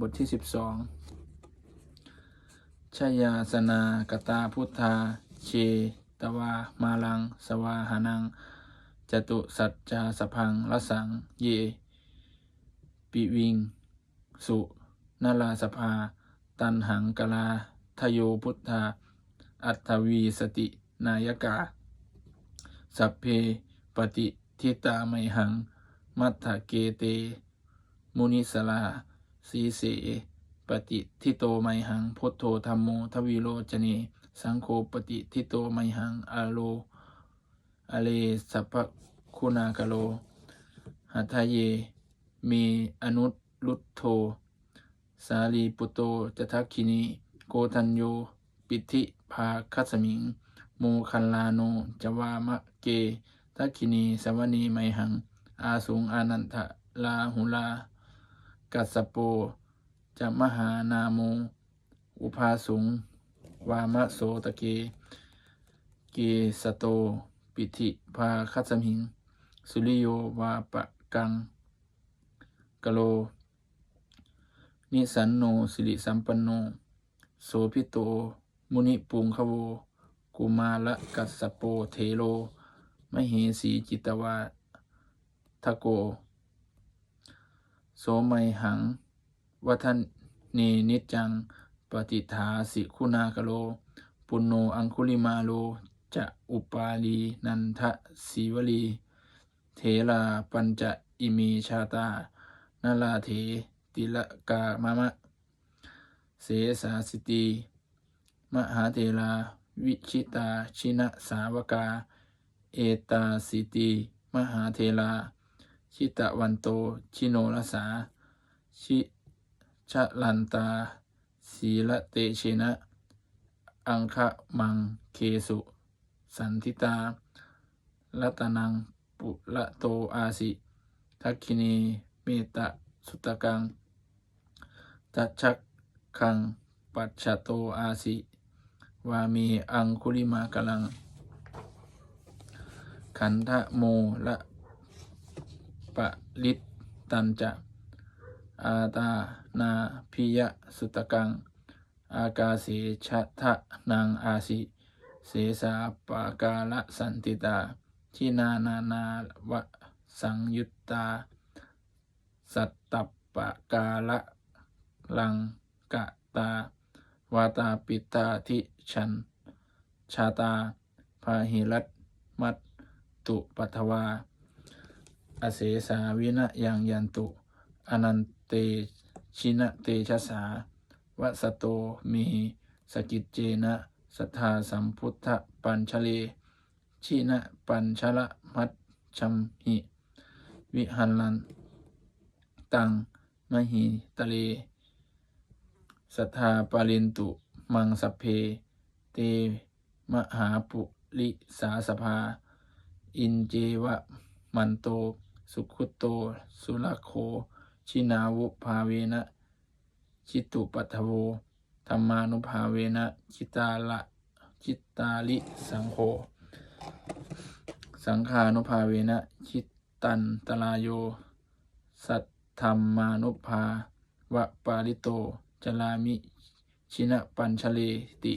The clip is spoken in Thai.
บทที่สิบสองชยาสนากตาพุทธาเชตวามาลัง สวาหานัง จตุสัจจาสพังละสัง เย ปิวิง สุนาลาสภา ตันหังกลา ทโยพุทธา อัตวีสตินายกา สัพเพปฏิทิตาไมหัง มัทธเกเต มุนิสลา สีเสปฏิทิโตไมหังพุทโธธรรมโมทวิโรจเน สังโฆปฏิทิโตไมหังอโลอเลสัพพคุณากโลหัทเยเมอนุตลุตโธสาลีปุตโตจทักคินีโกทัญโย ปิธิภาคัสมิง โมคันลาโนจวามะเก ทักคินีสวนีไมหัง อาสุงอานันทะลาหุลา กัสโปจะมหานาโม อุภาสุง วามะโสตะเก เกสโต ปิธิภาคัสมิง สุริโยวาปะกังกโล นิสันโนสิริสัมปันโน โสพิโต มุนิปุงคโว กุมาละกัสสโปเทโลมเหสีจิตวาทะโก โสไมหัง วัฒนเนนิจัง ปฏิฐาสิคุณากโล ปุณโนอังคุลิมาโล จะอุปาลีนันทสีวลี เทลาปัญจะอิมีชาตานาลาเถติละกามะมะ เสสาสิตี มหาเทลาวิชิตาชินะสาวกา เอตาสิตี มหาเทลา ชิตะวันโต ชิโนรสา ชิชะลันตาสีละเตเชนะ อังคะมังเคสุ สันทิตา รัตนัง ปุละโตอาสิ ทักคินี เมตะสุตกัง ตัชชักคัง ปัจฉโตอาสิ วามีอังคุลิมากลัง ขันธโมละ ปะลิตตันจะอาตานาพิยะสุตกัง อากาเสชะทะนางอาสิ เสสาปากาละสันติตาชินานานาวะสังยุตตา สัตตปปะกาละลังกะตาวาตาปิตาทิชัน ชาตา พาหิรัตมัตตุปัทวา อเสสาวินะยังยันตุอนันเตชินะเตชะสาวสโตมีสกิจเจนะสัทธาสัมพุทธปัญชเลชินะปัญชละมัตชัมหิวิหันลัน ตังมหิตะเลสัทธาปารินตุ มังสเพ เต มหาปุริสาสภา อินเจวะมันโต สุขุตโต สุลโค ชินาวุภาเวนะ ชิตุปัทโวธรรมานุภาเวนะชิตาละชิตาลิสังโฆ สังขานุภาเวนะ ชิตตันตราโย สัทธรรมานุภาวะปาริโต จลามิ ชินะปัญชเลติ